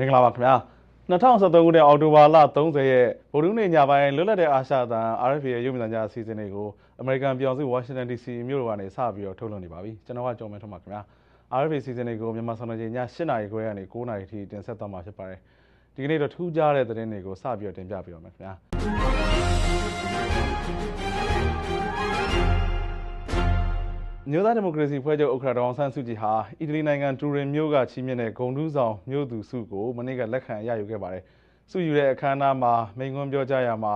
မင်္ဂလာပါခင်ဗျာ2023ခုနှစ်အောက်တိုဘာလ30ရက်ဗုဒ္ဓနေ့ညပိုင်းလွတ်လပ်တဲ့အာရှသံ RFA ရဲ့ရုပ်မြင်သံကြားအစီအစဉ်တွေကိုအမေရိကန်ပြည်အောင်စုဝါရှင်တန် DC မြို့တော်ကနေစပြီးတော့ထုတ်လွှင့်နေပါပြီကျွန်တော်ကကြော်မဲထုတ်ပါခင်ဗျာ RFA အစီအစဉ်တွေကိုမြန်မာစံတော်ချိန်ည7:00နာရီခွဲကနေ9:00နာရီထိတင်ဆက်သွားမှာဖြစ်ပါတယ်ဒီကနေ့တော့ထူးခြားတဲ့သတင်းတွေကိုစပြီးတော့တင်ပြပေးပါမယ်ခင်ဗျာ မြို့သားဒီမိုကရေစီဖွဲ့ချုပ်ဥက္ကဋ္ဌဒေါအောင်ဆန်းစုကြည်ဟာအီတလီနိုင်ငံတူရင်မြို့ကချီးမြှင့်တဲ့ဂုံတူးဆောင်မြို့သူစုကိုမနေ့ကလက်ခံရယူခဲ့ပါတယ်။စုယူတဲ့အခမ်းအနားမှာမိန့်ခွန်းပြောကြားရမှာ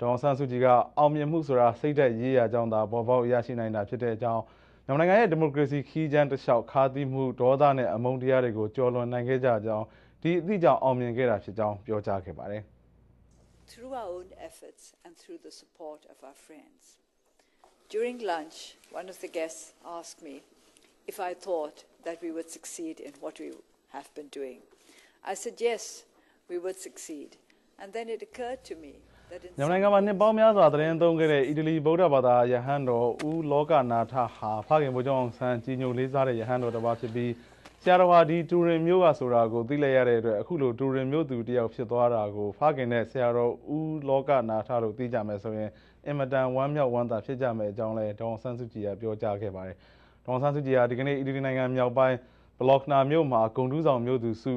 ဒေါအောင်ဆန်းစုကြည်ကအောင်မြင်မှုဆိုတာစိတ်သက်ရေးရကြောင်းသာပေါ်ပေါက်ရရှိနိုင်တာဖြစ်တဲ့အကြောင်းမြန်မာနိုင်ငံရဲ့ဒီမိုကရေစီခီးကျန်းတစ်လျှောက်ခါးသီးမှုဒေါသနဲ့အမုန်းတရားတွေကိုကျော်လွန်နိုင်ခဲ့ကြကြောင်းဒီအသည့်ကြောင့်အောင်မြင်ခဲ့တာဖြစ်ကြောင်းပြောကြားခဲ့ပါတယ်။ through our own efforts and through the support of our friends. During lunch, one of the guests asked me if I thought that we would succeed in what we have been doing. I said, yes, we would succeed. And then it occurred to me that in မြန်မာနိုင်ငံမှာနှစ်ပေါင်းများစွာသတင်းသုံးခဲ့တဲ့အီတလီဗုဒ္ဓဘာသာယဟန်တော်ဦးလောကနာထဟာဖခင်ဘုရားအောင်ဆန်းကြီးညိုလေးစားတဲ့ယဟန်တော်တစ်ပါးဖြစ်ပြီးဆရာတော်ဟာဒီတူရင်မျိုးကဆိုတာကိုသိလိုက်ရတဲ့အတွက်အခုလိုတူရင်မျိုးသူတယောက်ဖြစ်သွားတာကိုဖခင်နဲ့ဆရာတော်ဦးလောကနာထတို့သိကြမယ်ဆိုရင် အင်မတန်ဝမ်းမြောက်ဝမ်းသာဖြစ်ကြမယ်အကြောင်းလဲဒေါအောင်ဆန်းစုကြည်ကပြောကြားခဲ့ပါတယ်ဒေါအောင်ဆန်းစုကြည်ကဒီကနေ့အီတလီနိုင်ငံမြောက်ပိုင်းဘလော့နာမြို့မှာဂုံတူးဆောင်မျိုးသူစု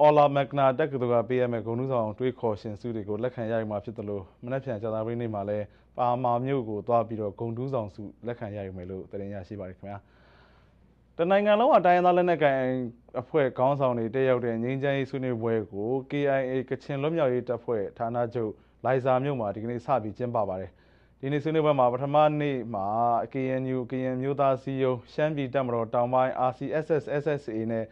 အော်လာမက်နာတက္ကသိုလ်ကပေးရမယ့်ဂုဏ်ထူးဆောင်တွေးခေါ်ရှင်စုတွေကိုလက်ခံရယူမှာဖြစ်တယ်လို့မနက်ဖြန်ကြာသပတေးနေ့မှာလည်းပါမာမြို့ကိုသွားပြီးတော့ဂုဏ်ထူးဆောင်စုလက်ခံရယူမယ်လို့တင်ရရှိပါတယ်ခင်ဗျာတနိုင်ငံလုံးအတိုင်းအသားလက်နက်ကိုင်အဖွဲ့ခေါင်းဆောင်တွေတက်ရောက်တဲ့ငင်းချမ်းရေးဆွေးနွေးပွဲကို KIA ကချင်လွတ်မြောက်ရေးတပ်ဖွဲ့ဌာနချုပ် လိုင်ဇာမြို့မှာဒီကနေ့စပြီးကျင်းပပါတယ်ဒီနေ့ဆွေးနွေးပွဲမှာပထမနေ့မှာ KNU ကရင်မျိုးသားစီယုံရှမ်းပြည်တပ်မတော်တောင်ပိုင်း RCSS SSA နဲ့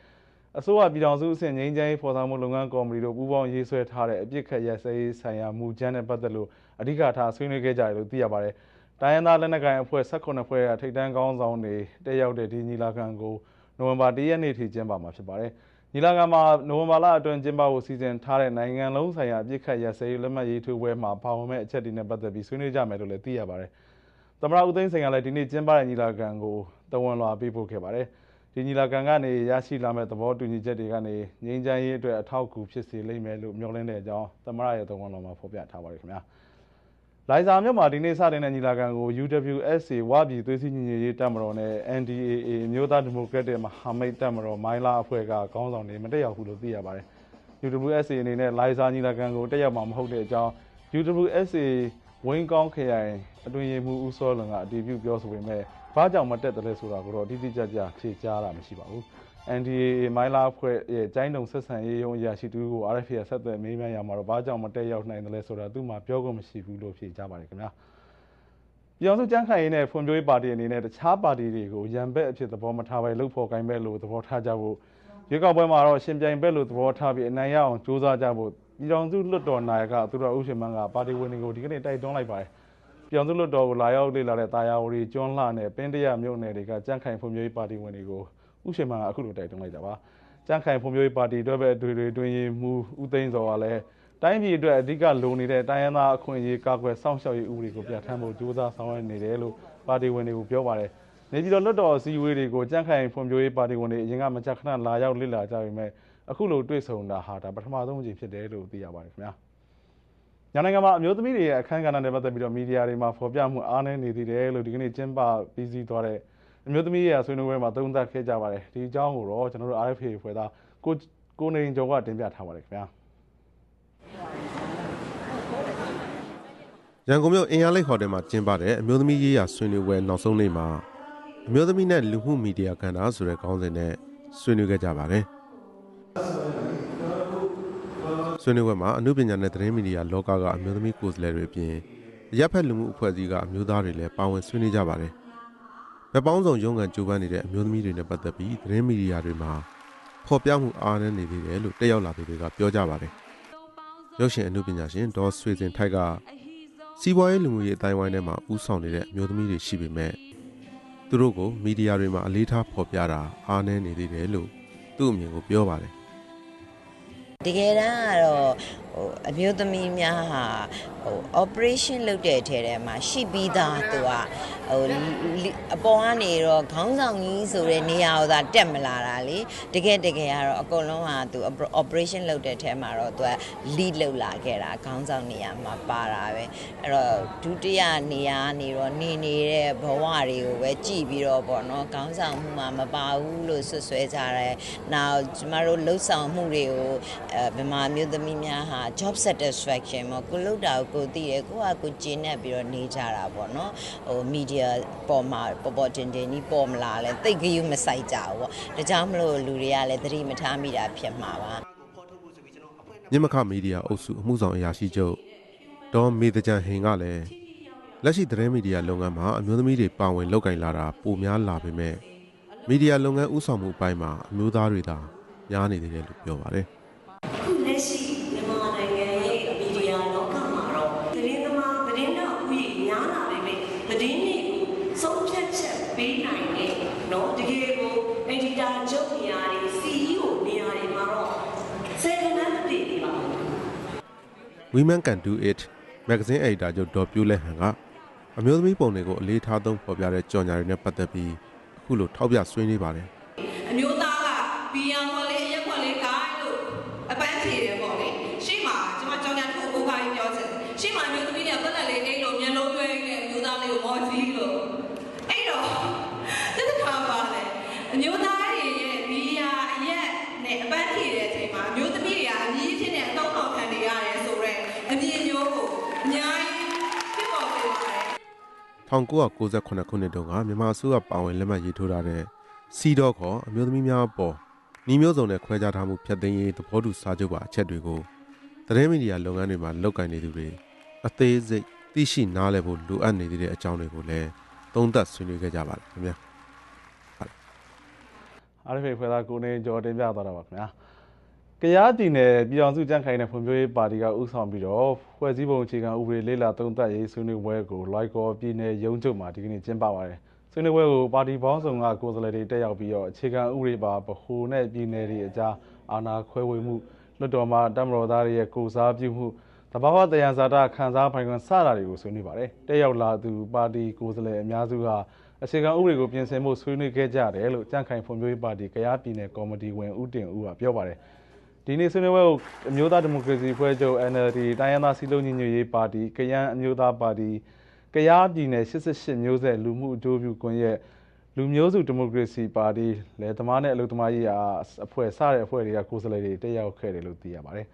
အစိုးရပြည်ထောင်စုအဆင့်ငင်းချမ်းရေးဖော်ဆောင်မှုလုပ်ငန်းကော်မတီတို့ပူးပေါင်းရေးဆွဲထားတဲ့အပြစ်ခတ်ရစရေးဆိုင်ရာမူကြမ်းနဲ့ပတ်သက်လို့အဓိကထားဆွေးနွေးခဲ့ကြတယ်လို့သိရပါတယ်။တိုင်းရင်းသားလက်နက်ကိုင်အဖွဲ့18ဖွဲ့ကထိပ်တန်းကောင်းဆောင်တွေတက်ရောက်တဲ့ဒီညီလာခံကိုနိုဝင်ဘာ၁ရက်နေ့ထိကျင်းပမှာဖြစ်ပါတယ်။ ညီလာခံမှာနိုဝင်ဘာလအတွင်းကျင်းပဖို့စီစဉ်ထားတဲ့နိုင်ငံလုံးဆိုင်ရာအပြစ်ခတ်ရစရေးလက်မှတ်ရေးထိုးပွဲမှာပါဝင်မဲ့အချက်တွေနဲ့ပတ်သက်ပြီးဆွေးနွေးကြမယ်လို့လည်းသိရပါတယ်။သမရဦးသိန်းစိန်ကလည်းဒီနေ့ကျင်းပတဲ့ညီလာခံကိုတဝန်လွှာပေးပို့ခဲ့ပါတယ်။ဒီညီလာခံကနေရရှိလာမဲ့သဘောတူညီချက်တွေကနေငြိမ်းချမ်းရေးအတွက်အထောက်အကူဖြစ်စေလိမ့်မယ်လို့မျှော်လင့်တဲ့အကြောင်းသမရရဲ့သုံးဝန်တော်မှာဖော်ပြထားပါတယ်ခင်ဗျာ လိုင်ဇာမြို့မှာဒီနေ့စတင်တဲ့ညီလာခံကို UWSA ဝပြည်သွေးစည်းညီညွတ်ရေးတပ်မတော်နဲ့ NDAA မြို့သားဒီမိုကရက်တစ်မဟာမိတ်တပ်မတော်မိုင်းလာအဖွဲ့ကခေါင်းဆောင်တွေမတက်ရောက်ဘူးလို့သိရပါတယ် UWSA အနေနဲ့လိုင်ဇာညီလာခံကိုတက်ရောက်မှာမဟုတ်တဲ့အကြောင်း UWSA ဝင်းကောင်းခရိုင်အတွင်ရေးမှူးဦးစောလွန်ကအတည်ပြုပြောဆိုပေမဲ့ဘာကြောင့်မတက်တယ်လဲဆိုတာကိုတော့တိတိကျကျဖြေကြားတာမရှိပါဘူး NDAA မိုင်းလာဖွဲ့ရဲ့ကျိုင်းတုံဆက်ဆံရေးရုံးအရာရှိတူကို RFA ဆက်သွယ်မေးမြန်းရမှာတော့ဘာကြောင့်မတက်ရောက်နိုင်တယ်လဲဆိုတာသူမှပြောခွင့်မရှိဘူးလို့ဖြေကြားပါတယ်ခင်ဗျာပြောင်းစုကြမ်းခိုင်ရေးနဲ့ဖွံ့ဖြိုးရေးပါတီအနေနဲ့တခြားပါတီတွေကိုရန်ဘက်အဖြစ်သဘောမထားဘဲလှုပ်ဖော်ကိုင်းဘက်လို့သဘောထားကြဖို့ရွေးကောက်ပွဲမှာတော့ရှင်ပြိုင်ဘက်လို့သဘောထားပြီးအနိုင်ရအောင်စ조사ကြဖို့ပြည်တော်စုလွတ်တော်နာယကသူတော်ဦးရှင်မန်းကပါတီဝင်တွေကိုဒီကနေ့တိုက်တွန်းလိုက်ပါတယ်ပြောင်စုလွတ်တော်ကိုလာရောက်လေ့လာတဲ့တာယာဝတီကျွန်းလှနဲ့ပင်းတရမြို့နယ်တွေကကြန့်ခိုင်ဖွံ့ဖြိုးရေးပါတီဝင်တွေကို ဥရှင်မန်ကအခုလိုတိုက်တွန်းလိုက်တာပါကြန့်ခိုင်ဖွံ့ဖြိုးရေးပါတီတွဲဘက်အတွေ့တွေတွင်ရင်မူဦးသိန်းစောကလည်းတိုင်းပြည်အတွက်အဓိကလိုနေတဲ့တိုင်းရင်းသားအခွင့်အရေးကာကွယ်စောင့်ရှောက်ရေးဥပဒေကိုပြဋ္ဌာန်းဖို့ကြိုးစားဆောင်ရွက်နေတယ်လို့ပါတီဝင်တွေကိုပြောပါတယ်နေပြည်တော်လွတ်တော်အစည်းအဝေးတွေကိုကြန့်ခိုင်ဖွံ့ဖြိုးရေးပါတီဝင်တွေအရင်ကမကြခဏလာရောက်လေ့လာကြပေမဲ့အခုလိုတွေ့ဆုံတာဟာဒါပထမဆုံးအကြိမ်ဖြစ်တယ်လို့သိရပါတယ်ခင်ဗျာ။ညာနိုင်ငံမှာအမျိုးသမီးတွေရဲ့အခမ်းကဏ္ဍနဲ့ပတ်သက်ပြီးတော့မီဒီယာတွေမှာဖော်ပြမှုအားနည်းနေသေးတယ်လို့ဒီကနေ့ကျင်းပပြီးစီးသွားတဲ့ အမျိုးသမီးရဲ့ဆွေးနွေးပွဲမှာသုံးသပ်ခဲ့ကြပါတယ်ဒီအကြောင်းကိုတော့ကျွန်တော်တို့ RFA ဖွဲ့သားကိုကိုနေကျော်ကတင်ပြထားပါတယ်ခင်ဗျာရန်ကုန်မြို့အင်အားလိတ်ဟိုတယ်မှာကျင်းပတဲ့အမျိုးသမီးရေးရာဆွေးနွေးပွဲနောက်ဆုံးနေ့မှာအမျိုးသမီးနဲ့လူမှုမီဒီယာကဏ္ဍဆိုတဲ့ခေါင်းစဉ်နဲ့ဆွေးနွေးခဲ့ကြပါတယ်ဆွေးနွေးပွဲမှာအမှုပညာနဲ့သတင်းမီဒီယာလောကကအမျိုးသမီးကိုယ်စားလှယ်တွေအပြင်ရပ်ဖက်လူမှုအဖွဲ့အစည်းကအမျိုးသားတွေလည်းပါဝင်ဆွေးနွေးကြပါတယ်။ ဗပောင်းဆောင်ရုံးကန်ကြိုးပမ်းနေတဲ့အမျိုးသမီးတွေနဲ့ပတ်သက်ပြီးသတင်းမီဒီယာတွေမှာဖော်ပြမှုအားနည်းနေသေးတယ်လို့တက်ရောက်လာသူတွေကပြောကြပါတယ်။ရုပ်ရှင်အမှုပညာရှင်ဒေါ်ဆွေစင်ထိုက်ကစီးပွားရေးလူမှုရေးအတိုင်းဝိုင်းထဲမှာဦးဆောင်နေတဲ့အမျိုးသမီးတွေရှိပေမဲ့သူတို့ကိုမီဒီယာတွေမှာအလေးထားဖော်ပြတာအားနည်းနေသေးတယ်လို့သူ့အမြင်ကိုပြောပါတယ်တကယ်တမ်းကတော့ဟိုအမျိုးသမီးများဟာဟို operation လုပ်တဲ့အထဲထဲမှာရှိပြီးသားသူက ဟိုလီအပေါ်ကနေတော့ခေါင်းဆောင်ကြီးဆိုတဲ့နေရာကိုသာတက်မလာတာလေတကယ်တကယ်ကတော့အကုန်လုံးကသူ operation လုပ်တဲ့ထဲမှာတော့သူက lead လုပ်လာခဲ့တာခေါင်းဆောင်နေရာမှာပါတာပဲအဲ့တော့ဒုတိယနေရာကနေတော့နေနေတဲ့ဘဝတွေကိုပဲကြည့်ပြီးတော့ပေါ့နော်ခေါင်းဆောင်မှုမှာမပါဘူးလို့ဆွဆွဲကြတယ်။နောက်ကျမတို့လှုပ်ဆောင်မှုတွေကိုအဲဗမာမျိုးသမီးများဟာ job satisfaction ပေါ့ကိုလှုပ်တာကိုကိုသိတယ်ကိုကကိုကျင်းနေပြီးတော့နေကြတာပေါ့နော်။ဟို media ပေါ်မှာပေါ်ပေါ်တင်တင်ကြီးပေါ်မလာလဲတိတ်ကြယူမဆိုင်ကြဘူးပေါ့။ဒါကြောင့်မလို့လူတွေကလည်းသတိမထားမိတာဖြစ်မှာပါ။မြင့်မခမီဒီယာအုပ်စုအမှုဆောင်အရာရှိချုပ်ဒေါ်မေတကြံဟင်ကလည်းလက်ရှိသတင်းမီဒီယာလုပ်ငန်းမှာအမျိုးသမီးတွေပါဝင်လုပ်ကင်လာတာပိုများလာပေမဲ့မီဒီယာလုပ်ငန်းဥဆောင်မှုအပိုင်းမှာအမျိုးသားတွေသာများနေသေးတယ်လို့ပြောပါတယ် Women Can Do It မဂ္ဂဇင်းအယ်ဒီတာချုပ်ဒေါ်ပြိုးလက်ဟန်ကအမျိုးသမီးပုံတွေကိုအလေးထားသုံးဖော်ပြတဲ့ကြော်ညာတွေနဲ့ပတ်သက်ပြီးအခုလိုထောက်ပြဆွေးနွေးပါတယ်အမျိုးသားကဘီယံပေါ်လေးရက်ပေါ်လေးကိုင်းလို့အပန်းဖြေတယ်ပေါ့လေရှေ့မှာကျွန်မကြောင်ညာတစ်ခုကိုခါကြီးပြောချင်တယ်ရှေ့မှာအမျိုးသမီးတွေကပတ်သက်လေးအိတ်လို့မျက်လုံးတွဲနေအမျိုးသားလေးကိုမော်ကြီးလို့အဲ့တော့တစ်ခါပါလေအမျိုးသားတွေရဲ့ဘီယာအရက်နဲ့အပန်းဖြေတဲ့အချိန်မှာအမျိုးသမီးတွေကအမြင့်ဖြစ်တဲ့အတောင်းတော်ခံနေရတယ်ဆိုတော့အမြင်မျိုးကိုအများကြီးဖြစ်ပေါ်စေပါတယ် 1998ခုနှစ်တုန်းကမြန်မာအစိုးရပါဝင်လက်မှတ်ရေးထိုးထားတဲ့စီတော့ခေါ်အမျိုးသမီးများအပေါ်ညီမျိုးစုံနဲ့ခွဲခြားထားမှုဖျက်သိမ်းရေးသဘောတူစာချုပ်ပါအချက်တွေကိုသတင်းမီဒီယာလုပ်ငန်းတွေမှာလုပ်ကိုင်နေသူတွေအသေးစိတ်သိရှိနားလည်ဖို့လိုအပ်နေသေးတဲ့အကြောင်းတွေကိုလည်းသုံးသပ်ဆွေးနွေးခဲ့ကြပါတယ်ခင်ဗျာအားရဖေခွဲသားကိုနေကျော်တင်ပြသွားတာပါခင်ဗျာ ကရားပြည်နယ်ပြည်အောင်စုကြံ့ခိုင်တဲ့ဖွံ့ဖြိုးရေးပါတီကဥဆောင်ပြီးတော့ဖွဲ့စည်းပုံအခြေခံဥပဒေလေးလာသုံးသပ်ရေးဆွေးနွေးပွဲကိုလိုက်ကောပြည်နယ်ရုံးချုပ်မှာဒီကနေ့ကျင်းပပါတယ်ဆွေးနွေးပွဲကိုပါတီပေါင်းစုံကကိုယ်စားလှယ်တွေတက်ရောက်ပြီးတော့အခြေခံဥပဒေပါဗဟိုနဲ့ပြည်နယ်တွေအကြားအာဏာခွဲဝေမှုလွှတ်တော်မှာတမတော်သားတွေရဲ့ကိုစားပြုမှုတဘာဝတယံဇာတာခန်းစားပိုင်ခွင့်စတာတွေကိုဆွေးနွေးပါတယ်တက်ရောက်လာသူပါတီကိုယ်စားလှယ်အများစုကအခြေခံဥပဒေကိုပြင်ဆင်ဖို့ဆွေးနွေးခဲ့ကြတယ်လို့ကြန့်ခိုင်ဖွံ့ဖြိုးရေးပါတီကရားပြည်နယ်ကော်မတီဝင်ဦးတင်ဦးကပြောပါတယ် ဒီနေ့ဆွေးနွေးပွဲကိုအမျိုးသားဒီမိုကရေစီဖွဲ့ချုပ် NLD တိုင်းရင်းသားစည်းလုံးညီညွတ်ရေးပါတီကရန်အမျိုးသားပါတီကရားပြည်နယ်88မျိုးဆက်လူမှုအကျိုးပြုကွန်ရက်လူမျိုးစုဒီမိုကရေစီပါတီလယ်သမားနဲ့အလုပ်သမားရေးရာအဖွဲ့စတဲ့အဖွဲ့တွေကကိုယ်စားလှယ်တွေတက်ရောက်ခဲ့တယ်လို့သိရပါတယ်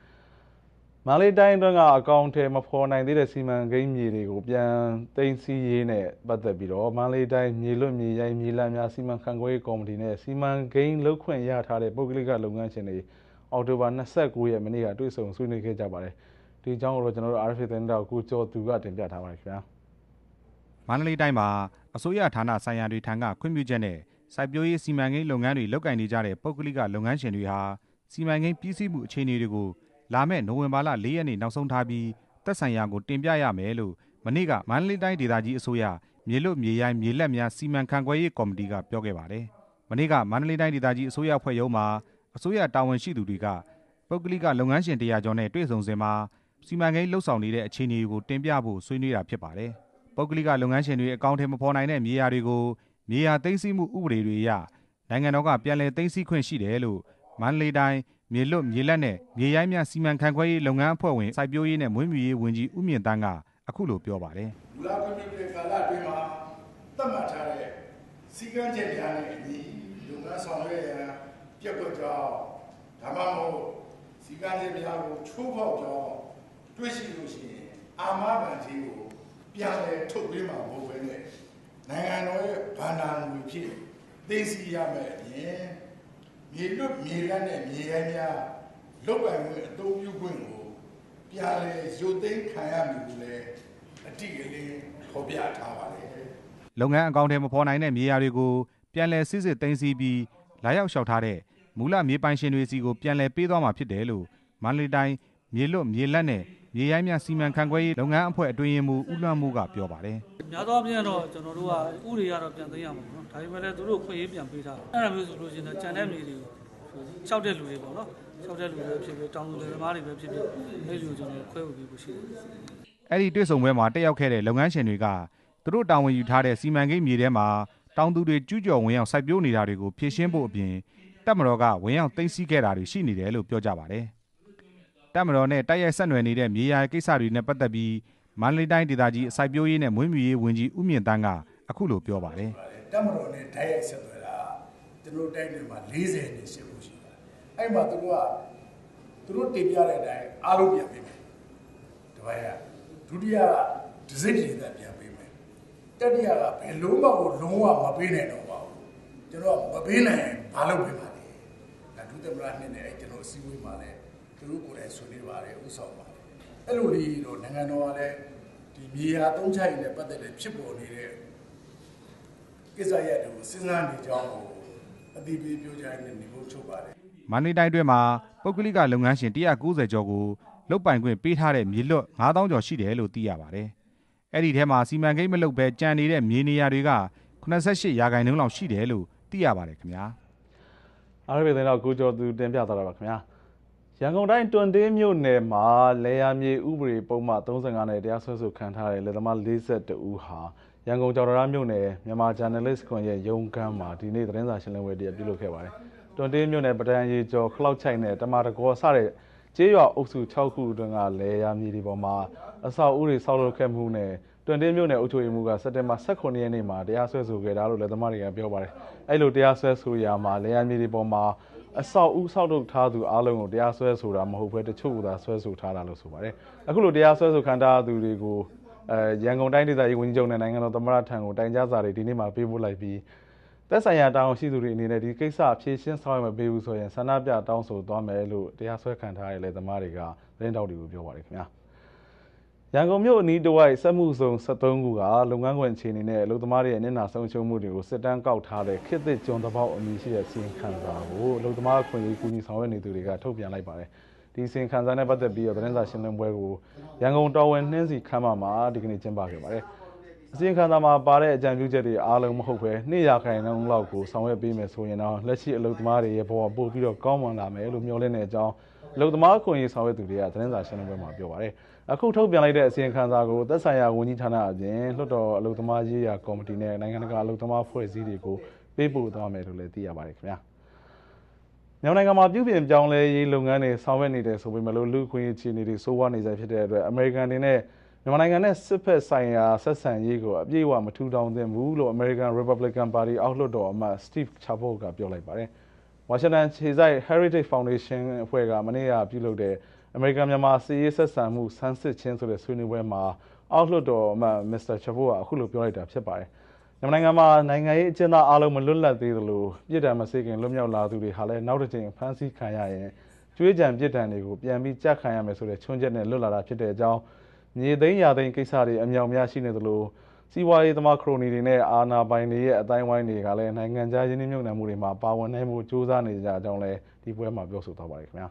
မန္တလေးတိုင်းအတွင်းကအကောင့်ထဲမဖော်နိုင်သေးတဲ့စီမံကိန်းမြေတွေကိုပြန်သိမ်းဆည်းရေးနဲ့ပတ်သက်ပြီးတော့မန္တလေးတိုင်းမြေလွတ်မြေရိုင်းမြေလမ်းများစီမံခန့်ခွဲရေးကော်မတီနဲ့စီမံကိန်းလုပ်ခွင့်ရထားတဲ့ပုဂ္ဂလိကလုပ်ငန်းရှင်တွေ အောက်တိုဘာ29ရက်မနေ့ကတွေ့ဆုံဆွေးနွေးခဲ့ကြပါတယ်ဒီအကြောင်းကိုတော့ကျွန်တော်တို့ RFA သတင်းတောက်ကိုကျော်သူကတင်ပြထားပါတယ်ခင်ဗျာမန္တလေးတိုင်းမှာအစိုးရဌာနဆိုင်ရာတွေထံကခွင့်ပြုချက်နဲ့စိုက်ပျိုးရေးစီမံကိန်းလုပ်ငန်းတွေလုပ်ကိုင်နေကြတဲ့ပုဂ္ဂလိကလုပ်ငန်းရှင်တွေဟာစီမံကိန်းပြည်စည်းမှုအခြေအနေတွေကိုလာမယ့်နိုဝင်ဘာလ၄ရက်နေ့နောက်ဆုံးထားပြီးသက်ဆိုင်ရာကိုတင်ပြရမယ်လို့မနေ့ကမန္တလေးတိုင်းဒေသကြီးအစိုးရမြေလွတ်မြေရိုင်းမြေလက်များစီမံခန့်ခွဲရေးကော်မတီကပြောခဲ့ပါတယ်။မနေ့ကမန္တလေးတိုင်းဒေသကြီးအစိုးရဖွဲ့ရုံးမှာ အစိုးရတာဝန်ရှိသူတွေကပုဂ္ဂလိကလုပ်ငန်းရှင်တရားကျော်နဲ့တွေ့ဆုံစဉ်မှာစီမံကိန်းလှုပ်ဆောင်နေတဲ့အခြေအနေကိုတင်ပြဖို့ဆွေးနွေးတာဖြစ်ပါတယ်။ပုဂ္ဂလိကလုပ်ငန်းရှင်တွေအကောင့်ထဲမဖော်နိုင်တဲ့မြေယာတွေကိုမြေယာသိမ်းဆည်းမှုဥပဒေတွေအရနိုင်ငံတော်ကပြန်လည်သိမ်းဆည်းခွင့်ရှိတယ်လို့မန္တလေးတိုင်းမြေလွတ်မြေလက်နဲ့မြေရိုင်းများစီမံခန့်ခွဲရေးလုပ်ငန်းအဖွဲ့ဝင်စိုက်ပျိုးရေးနဲ့မွေးမြူရေးဝန်ကြီးဦးမြင့်တန်းကအခုလိုပြောပါတယ်လူလာခွင့်ပြုတဲ့ကာလအတွင်းမှာသတ်မှတ်ထားတဲ့စီကံချက်များနဲ့အညီလုပ်ငန်းဆောင်ရွက်ရန် ပြက်ကွက်ကြောင်းဒါမှမဟုတ်စီကံချက်များကိုချိုးဖောက်ကြောင်းတွေ့ရှိလို့ရှိရင်အာမခံခြင်းကိုပြန်လည်ထုတ်ပေးမှာမဟုတ်ဘဲနဲ့နိုင်ငံတော်ရဲ့ဗန္ဒာငွေဖြစ်သိသိရမယ်အပြင်မြေလွတ်မြေလတ်နဲ့မြေရိုင်းများလုတ်ပိုင်ခွင့်အသုံးပြုခွင့်ကိုပြန်လည်ရုပ်သိမ်းခံရမည်လို့လည်းအတိအလင်းဖော်ပြထားပါတယ်လုပ်ငန်းအကောင့်ထဲမဖော်နိုင်တဲ့မြေယာတွေကိုပြန်လည်စစ်စစ်သိမ်းဆည်းပြီး လာရောက်လျှောက်ထားတဲ့မူလမြေပိုင်ရှင်တွေစီကိုပြန်လည်ပေးသွားမှာဖြစ်တယ်လို့မန္တလေးတိုင်းမြေလွတ်မြေလက်နဲ့မြေရိုင်းများစီမံခန့်ခွဲရေးလုပ်ငန်းအဖွဲ့အတွင်းရေးမှူးဦးလွှမ်းမိုးကပြောပါတယ်များသောအားဖြင့်တော့ကျွန်တော်တို့ကဥတွေကတော့ပြန်သိမ်းရမှာပေါ့နော်ဒါပေမဲ့လည်းသူတို့ခွင့်ရေးပြန်ပေးထားတယ်အဲ့ဒါမျိုးဆိုလို့ရှိရင်တော့ကြံတဲ့မြေတွေကိုချောက်တဲ့လူတွေပေါ့နော်ချောက်တဲ့လူတွေပဲဖြစ်ဖြစ်တောင်သူလယ်သမားတွေပဲဖြစ်ဖြစ်အဲ့လူကိုကျွန်တော်ခွဲဝေပေးဖို့ရှိတယ်အဲ့ဒီတွေ့ဆုံပွဲမှာတက်ရောက်ခဲ့တဲ့လုပ်ငန်းရှင်တွေကသူတို့တာဝန်ယူထားတဲ့စီမံကိန်းမြေထဲမှာ တောင်သူတွေကျူးကျော်ဝင်ရောက်စိုက်ပျိုးနေတာတွေကိုဖြေရှင်းဖို့အပြင်တပ်မတော်ကဝင်ရောက်သိမ်းဆည်းခဲ့တာတွေရှိနေတယ်လို့ပြောကြပါတယ်။တပ်မတော်နဲ့တိုက်ရိုက်ဆက်နွယ်နေတဲ့မြေယာကိစ္စတွေနဲ့ပတ်သက်ပြီးမန္တလေးတိုင်းဒေသကြီးအစိုက်ပျိုးရေးနဲ့မွေးမြူရေးဝန်ကြီးဦးမြင့်တန်းကအခုလိုပြောပါတယ်တက်မတော်နဲ့ဓာတ်ရိုက်ဆက်သွယ်တာကျွန်တော်တိုင်းတွေမှာ40နှစ်ရှိဖို့ရှိတာအဲ့မှာသူတို့ကသူတို့တင်ပြတဲ့အတိုင်းအားလုံးပြန်ပေးမယ်တပည့်ကဒုတိယကဒစိတ်တွေသက်ပြန်ပေးမယ် တတိယကဘယ်လုံးမကိုလုံးဝမပေးနိုင်တော့ပါဘူးကျွန်တော်ကမပေးနိုင်ရင်ဘာလုပ်ပေးပါလဲဒါဒုသမရနှစ်နဲ့အဲ့ကျွန်တော်အစည်းအဝေးမှာလည်းသူတို့ကိုယ်တိုင်ဆွေးနွေးပါတယ်ဥဆောင်ပါတယ်အဲ့လိုလေးတော့နိုင်ငံတော်ကလည်းဒီမြေယာသုံးချိုင်နဲ့ပတ်သက်တဲ့ဖြစ်ပေါ်နေတဲ့ကိစ္စရပ်တွေကိုစဉ်းစားနေကြောင်းကိုအတိပေးပြောကြတဲ့နေဖို့ချုပ်ပါတယ်။မန္တလေးတိုင်းအတွင်းမှာပုဂ္ဂလိကလုပ်ငန်းရှင်190ကျော်ကိုလုတ်ပိုင်ခွင့်ပေးထားတဲ့မြေလွတ်9000ကျော်ရှိတယ်လို့သိရပါတယ်။ အဲ့ဒီထဲမှာစီမံကိန်းမလုပ်ဘဲကြံနေတဲ့မြေနေရာတွေက88ရာခိုင်နှုန်းလောက်ရှိတယ်လို့သိရပါတယ်ခင်ဗျာ။အားရပြည်တော့ကိုကျော်သူတင်ပြသွားတာပါခင်ဗျာရန်ကုန်တိုင်းတွန်တင်းမြို့နယ်မှာလေယာမြေဥပဒေပုံမှန်35နဲ့တရားစွဲဆိုခံထားတဲ့လက်သမား42ဦးဟာရန်ကုန်ကြော်တော်မြို့နယ်မြန်မာဂျာနယ်လစ်ခွန်ရဲ့ရုံးခန်းမှာဒီနေ့သတင်းစာရှင်းလင်းပွဲတည်းပြုလုပ်ခဲ့ပါတယ်တွန်တင်းမြို့နယ်ပဒံရီကျော်ခလောက်ချိုက်နဲ့တမာတကောစတဲ့ ကျေးရွာအုပ်စု6ခုအတွင်းကလေယာမြေဒီပေါ်မှာအဆောက်အဦတွေဆောက်လုပ်ခဲ့မှုနဲ့တွန်တင်းမြို့နယ်အုပ်ချုပ်ရေးမှူးကစက်တင်ဘာ18ရက်နေ့မှာတရားစွဲဆိုခဲ့တာလို့လက်သမားတွေကပြောပါတယ်အဲ့လိုတရားစွဲဆိုရာမှာလေယာမြေဒီပေါ်မှာအဆောက်ဦးဆောက်လုပ်ထားသူအားလုံးကိုတရားစွဲဆိုတာမဟုတ်ဘဲတချို့ကသာဆွဲဆိုထားတာလို့ဆိုပါတယ်။အခုလိုတရားစွဲဆိုခံထားသူတွေကိုအဲရန်ကုန်တိုင်းဒေသကြီးဝန်ကြီးချုပ်နဲ့နိုင်ငံတော်သမ္မတထံကိုတိုင်ကြားစာတွေဒီနေ့မှပေးပို့လိုက်ပြီး သက်ဆိုင်ရာတာဝန်ရှိသူတွေအနေနဲ့ဒီကိစ္စဖြေရှင်းဆောင်ရွက်မပေးဘူးဆိုရင်ဆန္ဒပြတောင်းဆိုသွားမယ်လို့တရားစွဲခံထားရတဲ့သမားတွေကသတင်းတောက်တွေကိုပြောပါတယ်ခင်ဗျာ။ရန်ကုန်မြို့အနီးတစ်ဝိုက်စက်မှုစုံ73ခုကလုပ်ငန်းခွင်အခြေအနေနဲ့အလုပ်သမားတွေရဲ့မျက်နှာဆုံးရှုံးမှုတွေကိုစစ်တမ်းကောက်ထားတဲ့ခေတ်သစ်ကျွန်တပေါက်အမည်ရှိတဲ့စီရင်ခံစာကိုအလုပ်သမားခွင့်ရေးကူညီဆောင်ရွက်နေသူတွေကထုတ်ပြန်လိုက်ပါတယ်။ဒီစီရင်ခံစာနဲ့ပတ်သက်ပြီးတော့သတင်းစာရှင်းလင်းပွဲကိုရန်ကုန်တော်ဝင်နှင်းစီခမ်းမမှာဒီကနေ့ကျင်းပခဲ့ပါတယ်။ အစီရင်ခံစာမှာပါတဲ့အကြံပြုချက်တွေအားလုံးမဟုတ်ပဲနှစ်ရာခိုင်နှုန်းလောက်ကိုဆောင်ရွက်ပေးမယ်ဆိုရင်တော့လက်ရှိအလုပ်သမားတွေရဲ့ဘဝပို့ပြီးတော့ကောင်းမွန်လာမယ်လို့မျှော်လင့်တဲ့အကြောင်းအလုပ်သမားခွင့်ရေးဆောင်ရွက်သူတွေကသတင်းစာရှင်းလင်းပွဲမှာပြောပါတယ်။အခုထုတ်ပြန်လိုက်တဲ့အစီရင်ခံစာကိုသက်ဆိုင်ရာဝန်ကြီးဌာနအပြင်လွှတ်တော်အလုပ်သမားရေးရာကော်မတီနဲ့နိုင်ငံတကာအလုပ်သမားဖွဲ့စည်းတွေကိုပေးပို့သွားမယ်လို့လည်းသိရပါတယ်ခင်ဗျာ။မြန်မာနိုင်ငံမှာပြုပြင်ပြောင်းလဲရေးလုပ်ငန်းတွေဆောင်ရွက်နေတယ်ဆိုပေမဲ့လို့လူခွင့်ရေးအခြေအနေတွေစိုးဝါးနေကြဖြစ်တဲ့အတွက်အမေရိကန်တွေနဲ့ မြန်မာနိုင်ငံနဲ့စစ်ဖက်ဆိုင်ရာဆက်ဆံရေးကိုအပြည့်အဝမထူထောင်သင့်ဘူးလို့ American Republican Party အောက်လွှတ်တော်အမတ် Steve Chabot ကပြောလိုက်ပါတယ်။ဝါရှင်တန်ခြေဆိုင် Heritage Foundation အဖွဲ့ကမနေ့ကပြုလုပ်တဲ့အမေရိကန်မြန်မာစီးရေးဆက်ဆံမှုဆန်းစစ်ခြင်းဆိုတဲ့ဆွေးနွေးပွဲမှာအောက်လွှတ်တော်အမတ် Mr. Chabot ကအခုလိုပြောလိုက်တာဖြစ်ပါတယ်။မြန်မာနိုင်ငံမှာနိုင်ငံရေးအကျဉ်းသားအားလုံးမလွတ်လပ်သေးသလိုပြည်ထံမစေခင်လွတ်မြောက်လာသူတွေဟာလည်းနောက်တစ်ချိန်ဖမ်းဆီးခံရရင်ကျွေးကြံပြည်ထံတွေကိုပြန်ပြီးကြက်ခံရမယ်ဆိုတဲ့ချွန်းချက်နဲ့လွတ်လာတာဖြစ်တဲ့အကြောင်း မြေသိမ်းရာသိမ်းကိစ္စတွေအမြောက်များရှိနေသလိုစီးပွားရေးသမားခရိုနီတွေနဲ့အာဏာပိုင်တွေရဲ့အတိုင်းဝိုင်းတွေကလည်းနိုင်ငံခြားရင်းနှီးမြှုပ်နှံမှုတွေမှာပါဝင်နိုင်မှုစ조사နေကြအကြောင်းလည်းဒီပွဲမှာပြောဆိုသွားပါတယ်ခင်ဗျာ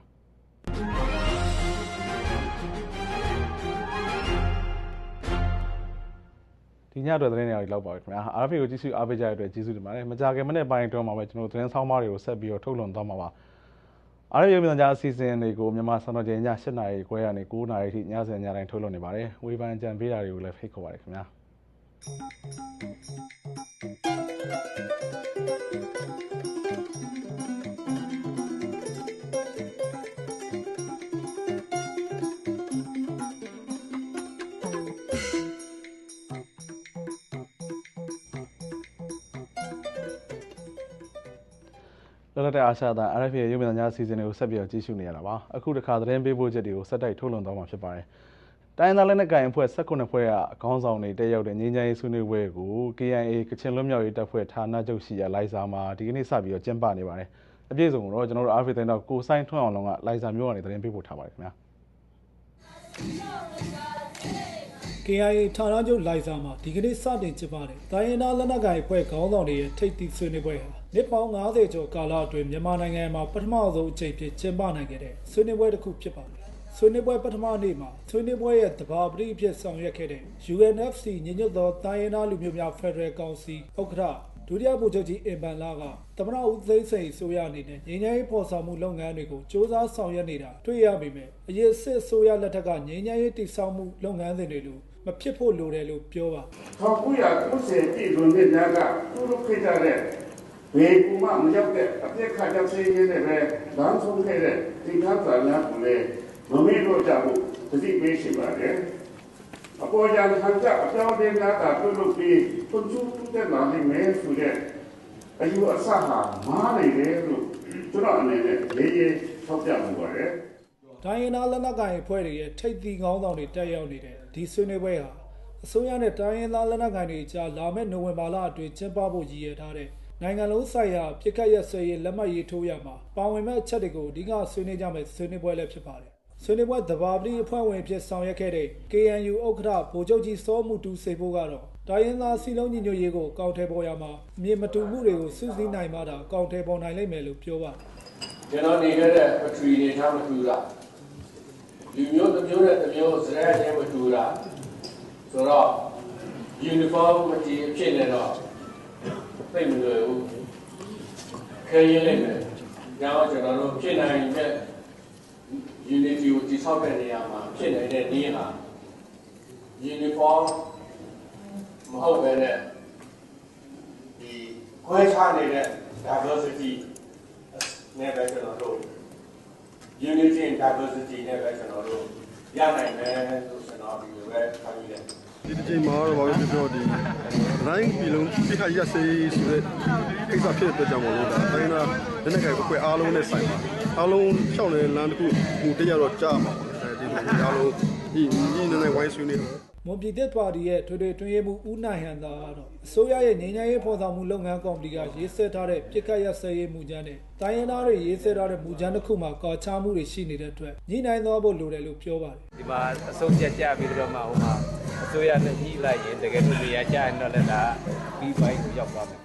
ဒီညအတွက်သတင်းတွေလောက်ပါပဲခင်ဗျာ RFA ကိုကြည့်ရှုအားပေးကြတဲ့အတွက်ကျေးဇူးတင်ပါတယ်မကြခင်မနေ့ပိုင်းအတွင်းမှာပဲကျွန်တော်သတင်းဆောင်မတွေကိုဆက်ပြီးတော့ထုတ်လွှင့်သွားမှာပါ အားရပြည်မြန်မာအစီအစဉ်တွေကိုမြန်မာစံတော်ချိန်ည7:00နာရီခွဲကနေ9:00နာရီထိညစဉ်ညတိုင်းထုတ်လွှင့်နေပါတယ်ဝေဖန်ကြံပေးတာတွေကိုလည်းဖိတ်ခေါ်ပါတယ်ခင်ဗျာ လောလောတဲ့အာရှသား RFA ရုပ်မြင်သံကြားအစီအစဉ်တွေကိုဆက်ပြီးတော့ကြည့်ရှုနေရတာပါအခုတစ်ခါသတင်းပေးပို့ချက်တွေကိုဆက်တိုက်ထုတ်လွှင့်သွားမှာဖြစ်ပါတယ်တိုင်းသားလက်နက်ကိုင်အဖွဲ့18ဖွဲ့ကအကောင်းဆောင်တွေတက်ရောက်တဲ့ငင်းချိုင်းရေးဆွေးနွေးပွဲကို KIA ကချင်လွတ်မြောက်ရေးတပ်ဖွဲ့ဌာနချုပ်ရှိရာလိုင်ဇာမှာဒီကနေ့စပြီးတော့ကျင်းပနေပါတယ်အပြည့်စုံကိုတော့ကျွန်တော်တို့ RFA သတင်းတော့ကိုဆိုင်ထွန်းအောင်လုံးကလိုင်ဇာမြို့ကနေသတင်းပေးပို့ထားပါတယ်ခင်ဗျာ KIA ဌာနချုပ်လိုင်ဇာမှာဒီကနေ့စတင်ကျင်းပတဲ့တိုင်းရင်းသားလက်နက်ကိုင်အဖွဲ့ခေါင်းဆောင်တွေရဲ့ထိပ်သီးဆွေးနွေးပွဲဟာ နှစ်ပေါင်း90ကျော်ကာလအတွင်းမြန်မာနိုင်ငံမှာပထမဆုံးအကြိမ်ဖြစ်ကျင်းပနိုင်ခဲ့တဲ့ဆွေးနွေးပွဲတစ်ခုဖြစ်ပါတယ်။ဆွေးနွေးပွဲပထမနေ့မှာဆွေးနွေးပွဲရဲ့တဘာပရိဖြစ်ဆောင်ရွက်ခဲ့တဲ့ UNFC ညီညွတ်သောတိုင်းရင်းသားလူမျိုးများဖက်ဒရယ်ကောင်စီဥက္ကဋ္ဌဒုတိယဗိုလ်ချုပ်ကြီးအင်ပန်လာကသမရဦးသိန်းစိန်ဆိုရအနေနဲ့ငြိမ်းချမ်းရေးဖော်ဆောင်မှုလုပ်ငန်းတွေကိုစ조사ဆောင်ရွက်နေတာတွေ့ရပေမဲ့အရေးစစ်ဆိုရလက်ထက်ကငြိမ်းချမ်းရေးတည်ဆောက်မှုလုပ်ငန်းစဉ်တွေလိုမဖြစ်ဖို့လိုတယ်လို့ပြောပါ1990ပြည်လွန်တဲ့များကပြုလုပ်ခဲ့ကြတဲ့ ဘေးကူမမရောက်တဲ့အပြစ်ခတ်တဲ့ဆေးရည်တွေပဲလမ်းဆုံးခဲ့တဲ့ဒီကားစာများကိုလည်းမမေ့လို့ကြဘူးသတိပေးရှိပါတယ်အပေါ်ကြံခံကြအပြောင်းအလဲများကပြုလုပ်ပြီးပုံစံတူတဲ့လာနေမယ်ဆိုတဲ့အယူအဆဟာမားနေတယ်လို့ကျွန်တော်အနေနဲ့လေးရေးထောက်ပြမှုပါတယ်ဒိုင်းရင်နာလက်နက်ကိုင်အဖွဲ့တွေရဲ့ထိပ်သီးခေါင်းဆောင်တွေတက်ရောက်နေတဲ့ဒီဆွေးနွေးပွဲဟာအစိုးရနဲ့တိုင်းရင်းသားလက်နက်ကိုင်တွေကြားလာမယ့်နိုဝင်ဘာလအတွင်းကျင်းပဖို့ရည်ရွယ်ထားတဲ့ နိုင်ငံလုံးဆိုင်ရာပြစ်ခတ်ရဆွေးရေးလက်မှတ်ရေးထိုးရမှာပါဝင်မဲ့အချက်တွေကိုအဓိကဆွေးနွေးကြမယ့်ဆွေးနွေးပွဲလည်းဖြစ်ပါတယ်ဆွေးနွေးပွဲသဘာပတိအဖွဲ့ဝင်အဖြစ်ဆောင်ရွက်ခဲ့တဲ့ KNU ဥက္ကဋ္ဌဗိုလ်ချုပ်ကြီးစောမှုတူစေဖို့ကတော့တိုင်းရင်းသားစီလုံးညီညွတ်ရေးကိုကောက်ထဲပေါ်ရမှာအမြင်မတူမှုတွေကိုစုစည်းနိုင်မှသာကောက်ထဲပေါ်နိုင်လိမ့်မယ်လို့ပြောပါတယ်ကျွန်တော်နေခဲ့တဲ့ပထဝီနေထားမတူတာလူမျိုးတစ်မျိုးနဲ့တစ်မျိုးစရဲချင်းမတူတာဆိုတော့ uniform မတီးအဖြစ်နဲ့တော့ သိမလွယ်ဘူးခဲရင်လိုက်မယ်။ကြောင့်ကျွန်တော်တို့ဖြစ်နိုင်တဲ့ unity ကိုတည်ဆောက်တဲ့နေရာမှာဖြစ်နိုင်တဲ့နည်းဟာ uniform မဟုတ်ပဲနဲ့ဒီခွဲခြားနေတဲ့ diversity နဲ့ပဲကျွန်တော်တို့ unity and diversity နဲ့ပဲကျွန်တော်တို့ရနိုင်မယ်လို့ကျွန်တော်ဒီလိုပဲခံယူတယ် ဒီတစ်ချိန်မှာတော့ဘာလို့ပြောဒီတိုင်းပြည်လုံးပြခါရက်စေးဆိုတဲ့ကိစ္စဖြစ်တဲ့အတွက်ကြောင့်မလို့ဒါတိုင်းနာလက်နက်ကိုင်အဖွဲ့အားလုံးနဲ့ဆိုင်ပါအားလုံးရှောက်နေတဲ့လမ်းတစ်ခုဟိုတရတော့ကြားမှာအဲဒီအားလုံးဒီညီနေနေဝိုင်းဆွေးနေတယ်မွန်ပြည်သက်ပါတီရဲ့ထွေထွေတွင်ရေးမှုဦးနိုင်ဟန်သာကတော့အစိုးရရဲ့ငြိမ်းချမ်းရေးဖော်ဆောင်မှုလုပ်ငန်းကော်မတီကရေးဆွဲထားတဲ့ပြစ်ခတ်ရစဲရေးမူကြမ်းနဲ့တိုင်းရင်းသားတွေရေးဆွဲထားတဲ့မူကြမ်းတစ်ခုမှာကာချမှုတွေရှိနေတဲ့အတွက်ညှိနှိုင်းသွားဖို့လိုတယ်လို့ပြောပါတယ်ဒီမှာအဆုံးဖြတ်ကြပြီးတော့မှဟိုမှာအ စိုးရနဲ့ညှိလိုက်ရင်တကယ်လို့နေရာကျရင်တော့လည်းဒါပြီးပိုင်းကိုရောက်သွားမယ်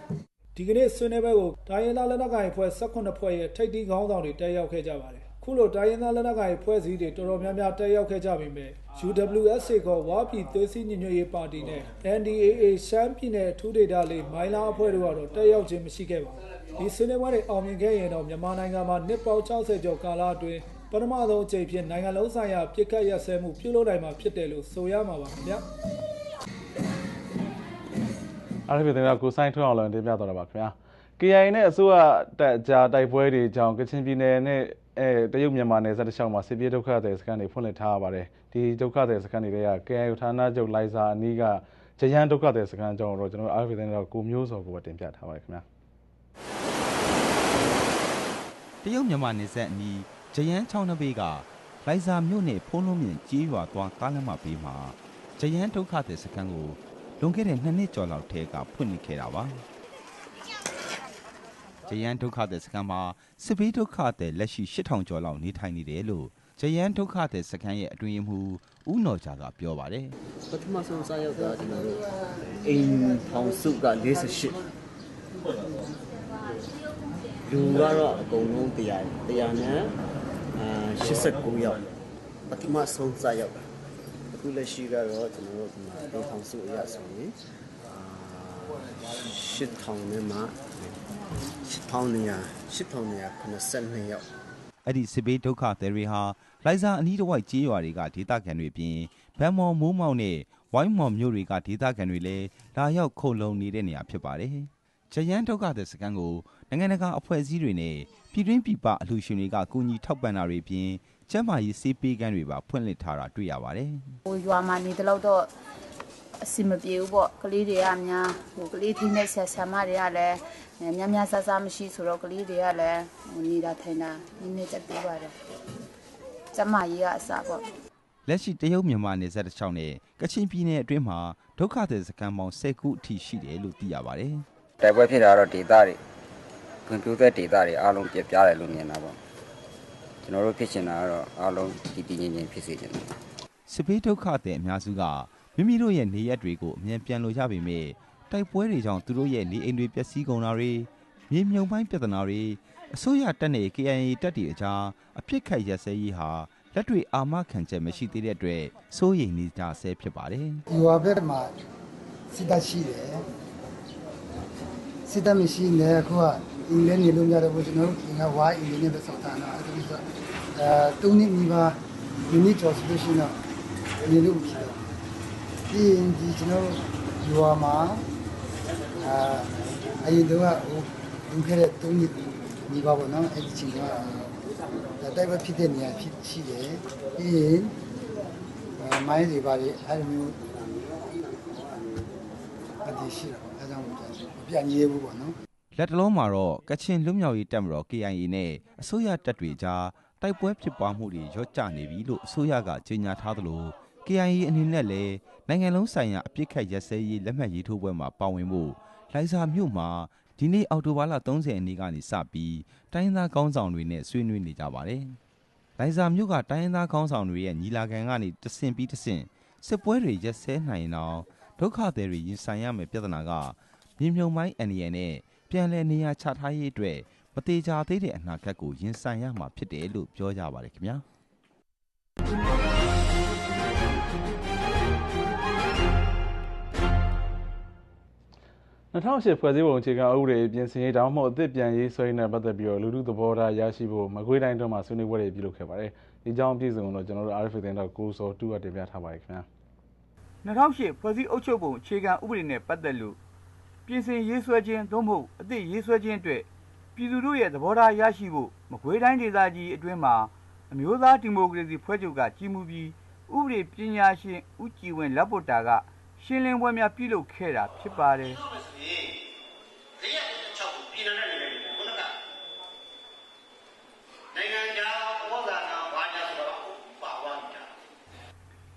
ဒီကနေ့ဆွေးနွေးပွဲကိုတိုင်းရင်းသားလက်နက်ကိုင်အဖွဲ့18ဖွဲ့ရဲ့ထိပ်သီးခေါင်းဆောင်တွေတက်ရောက်ခဲ့ကြပါတယ်ခုလိုတိုင်းရင်းသားလက်နက်ကိုင်အဖွဲ့အစည်းတွေတော်တော်များများတက်ရောက်ခဲ့ကြပေမဲ့ UWSA ကဝါပြည်သွေးစည်းညီညွတ်ရေးပါတီနဲ့ NDAA ရှမ်းပြည်နယ်အထူးဒေသလေးမိုင်းလာအဖွဲ့တို့ကတော့တက်ရောက်ခြင်းမရှိခဲ့ပါဘူးဒီဆွေးနွေးပွဲတွေအောင်မြင်ခဲ့ရင်တော့မြန်မာနိုင်ငံမှာနှစ်ပေါင်း60ကျော်ကာလအတွင်း ပထမဆုံးအကြိမ်ဖြစ်နိုင်ငံလုံးဆိုင်ရာပြစ်ခတ်ရက်စဲမှုပြုလုပ်နိုင်မှာဖြစ်တယ်လို့ဆိုရမှာပါခင်ဗျာအားရဖြစ်တဲ့ကိုဆိုင်ထွန်းအောင်လည်းတင်ပြသွားတာပါခင်ဗျာ KIA နဲ့အစိုးရတပ်အကြားတိုက်ပွဲတွေကြောင့်ကချင်ပြည်နယ်နဲ့အဲတရုတ်မြန်မာနယ်စပ်တစ်လျှောက်မှာစစ်ပြေးဒုက္ခသည်စခန်းတွေဖွင့်လှစ်ထားရပါတယ်ဒီဒုက္ခသည်စခန်းတွေက KIA ဌာနချုပ်လိုင်ဇာအနီးကဂျယန်ဒုက္ခသည်စခန်းအကြောင်းတော့ကျွန်တော်အားရဖြစ်တဲ့ကိုမျိုးစောကိုပဲတင်ပြထားပါတယ်ခင်ဗျာတရုတ်မြန်မာနယ်စပ်အနီး ဂျယန်းချောင်းနှစ်ဘေးကလိုင်ဇာမြို့နယ်ဖုံးလုံးမြင့်ကြီးရွာသွားကားလမ်းမဘေးမှာဂျယန်းဒုက္ခသည်စခန်းကိုလွန်ခဲ့တဲ့နှစ်နှစ်ကျော်လောက်ထဲကဖွင့်လှစ်ခဲ့တာပါဂျယန်းဒုက္ခသည်စခန်းမှာစစ်ဘေးဒုက္ခသည်လက်ရှိ8000ကျော်လောက်နေထိုင်နေတယ်လို့ဂျယန်းဒုက္ခသည်စခန်းရဲ့အတွင်းရေးမှူးဦးနော်ဂျာကပြောပါတယ်ပထမဆုံးစရောက်တာကျွန်တော်တို့အိမ်ထောင်စုက48လူကတော့အကုန်လုံးတရားတရားနဲ့အာ 89ယောက်ပထမဆုံးစရောက်တာအခုလက်ရှိကတော့ကျွန်တော်တို့ဒီမှာအိမ်ထောင်စုအရဆိုရင်အာ8000နဲ့မှ8000နေရ8000နေရ92ယောက်အဲ့ဒီစစ်ဘေးဒုက္ခသည်တွေဟာလိုင်ဇာအနီးတစ်ဝိုက်ကြေးရွာတွေကဒေသခံတွေအပြင်ဗန်မော်မိုးမောက်နဲ့ဝိုင်းမော်မြို့တွေကဒေသခံတွေလည်းလာရောက်ခုံလုံနေတဲ့နေရာဖြစ်ပါတယ်။ဂျယန်းဒုက္ခသည်စခန်းကိုနိုင်ငံတကာအဖွဲ့အစည်းတွေနဲ့ ပြည်တွင်းပြည်ပအလှူရှင်တွေကကူညီထောက်ပံ့တာတွေအပြင်ကျန်းမာရေးစေးပေးကမ်းတွေပါဖွင့်လှစ်ထားတာတွေ့ရပါတယ်ဟိုရွာမှာနေတလို့တော့အစီမပြေဘူးပေါ့ကလေးတွေကများဟိုကလေးထိနဲ့ဆရာဆရာမတွေကလည်းများများဆဆမရှိဆိုတော့ကလေးတွေကလည်းဟိုနေတာထိုင်တာနည်းနည်းတက်သေးပါတယ်ကျမကြီးကအစားပေါ့။လက်ရှိတရုတ်မြန်မာနယ်စပ်တစ်ချောင်းနဲ့ကချင်ပြည်နယ်အတွင်းမှာဒုက္ခသည်စခန်းပေါင်း10ခုအထိရှိတယ်လို့သိရပါတယ်။တိုက်ပွဲဖြစ်တာတော့ဒေသတွေ ဖွံ့ဖြိုးတဲ့ဒေသတွေအားလုံးပြပြတယ်လို့မြင်တာပေါ့ကျွန်တော်တို့ဖြစ်ချင်တာကတော့အားလုံးတည်တည်ငြိမ်ငြိမ်ဖြစ်စေချင်တယ်စစ်ဘေးဒုက္ခသည်အများစုကမိမိတို့ရဲ့နေရက်တွေကိုအမြန်ပြန်လိုကြပေမဲ့တိုက်ပွဲတွေကြောင့်သူတို့ရဲ့နေအိမ်တွေပျက်စီးကုန်တာတွေမြေမြုံပိုင်းပြဿနာတွေအစိုးရတပ်နဲ့ KIA တပ်တွေအကြားအပြစ်ခတ်ရက်စဲရေးဟာလက်တွေအာမခံချက်မရှိသေးတဲ့အတွက်စိုးရိမ်နေကြဆဲဖြစ်ပါတယ်ဒီဝါဘက်မှာစစ်တပ်ရှိတယ် စစ်တပ်မရှိနေခုကအင်းလည်းနေလို့ရတယ်ဘုကျွန်တော်တို့ကဝါအင်းလည်းပဲစောက်တာနော်အဲ့ဒါဆိုအဲတုံးနေမိပါမိနစ်ကျော်ဆိုလို့ရှိရင်တော့နေလို့မရှိတော့ပြီးရင်ဒီကျွန်တော်ယူဝါမှာအာအရင်တော့ဟိုလူခဲ့တဲ့၃နှစ်ညီပါပေါ့နော်အဲ့ဒီချိန်ကဒါတိုက်ပွဲဖြစ်တဲ့နေရာဖြစ်ရှိတယ်ပြီးရင်အာမိုင်းတွေပါလေအဲ့လိုမျိုးအတည်ရှိတာ ပေါ့အဲဒါကြောင့်မပြတ်ရေးဘူးပေါ့နော်လက်တလုံးမှာတော့ကချင်လွတ်မြောက်ရေးတပ်မတော် KIA နဲ့အစိုးရတပ်တွေကြားတိုက်ပွဲဖြစ်ပွားမှုတွေရော့ကျနေပြီလို့အစိုးရကကြေညာထားသလို KIA အနေနဲ့လည်းနိုင်ငံလုံးဆိုင်ရာအပြစ်ခတ်ရက်စဲရေးလက်မှတ်ရေးထိုးပွဲမှာပါဝင်ဖို့လိုင်ဇာမြို့မှာဒီနေ့အောက်တိုဘာလ30ရက်နေ့ကနေစပြီးတိုင်းရင်းသားကောင်းဆောင်တွေနဲ့ဆွေးနွေးနေကြပါတယ်။လိုင်ဇာမြို့ကတိုင်းရင်းသားကောင်းဆောင်တွေရဲ့ညီလာခံကနေတဆင့်ပြီးတဆင့်စစ်ပွဲတွေရက်စဲနိုင်အောင်ဒုက္ခသည်တွေရင်ဆိုင်ရမယ့်ပြဿနာက မြေမြုံမိုင်းအန်ရီယန်နဲ့ ပြန်လည်နေရာချထားရေးအတွက်မတေချာသေးတဲ့အနာဂတ်ကို ရင်ဆိုင်ရမှာဖြစ်တယ်လို့ ပြောကြပါတယ်ခင်ဗျာ2008ဖွဲ့စည်းပုံအခြေခံဥပဒေပြင်ဆင်ရေးတောင်းမှအသစ်ပြန်ရေးဆွဲရေးနဲ့ပတ်သက်ပြီးတော့လူလူသဘောထားရရှိဖို့မကွေးတိုင်းတွင်းမှာဆွေးနွေးပွဲတွေပြုလုပ်ခဲ့ပါတယ်။ဒီကြောင်းအပြည့်စုံကိုတော့ကျွန်တော်တို့ RFA သတင်းတော့ကိုစောတူကတင်ပြထားပါတယ်ခင်ဗျာ။2008ဖွဲ့စည်းအုပ်ချုပ်ပုံအခြေခံဥပဒေနဲ့ပတ်သက်လို့ ပြင်ဆင်ရေးဆွဲခြင်းသို့မဟုတ်အသစ်ရေးဆွဲခြင်းအတွက်ပြည်သူတို့ရဲ့သဘောထားရရှိဖို့မကွေးတိုင်းဒေသကြီးအတွင်းမှာအမျိုးသားဒီမိုကရေစီဖွဲ့ချုပ်ကကြီးမှုပြီးဥပဒေပညာရှင်ဦးကြည်ဝင်းလက်ပေါ်တာကရှင်းလင်းပွဲများပြုလုပ်ခဲ့တာဖြစ်ပါတယ်နိုင်ငံခြားဩဇာနာဘာညာဆိုတော့ပါသွားနေတာ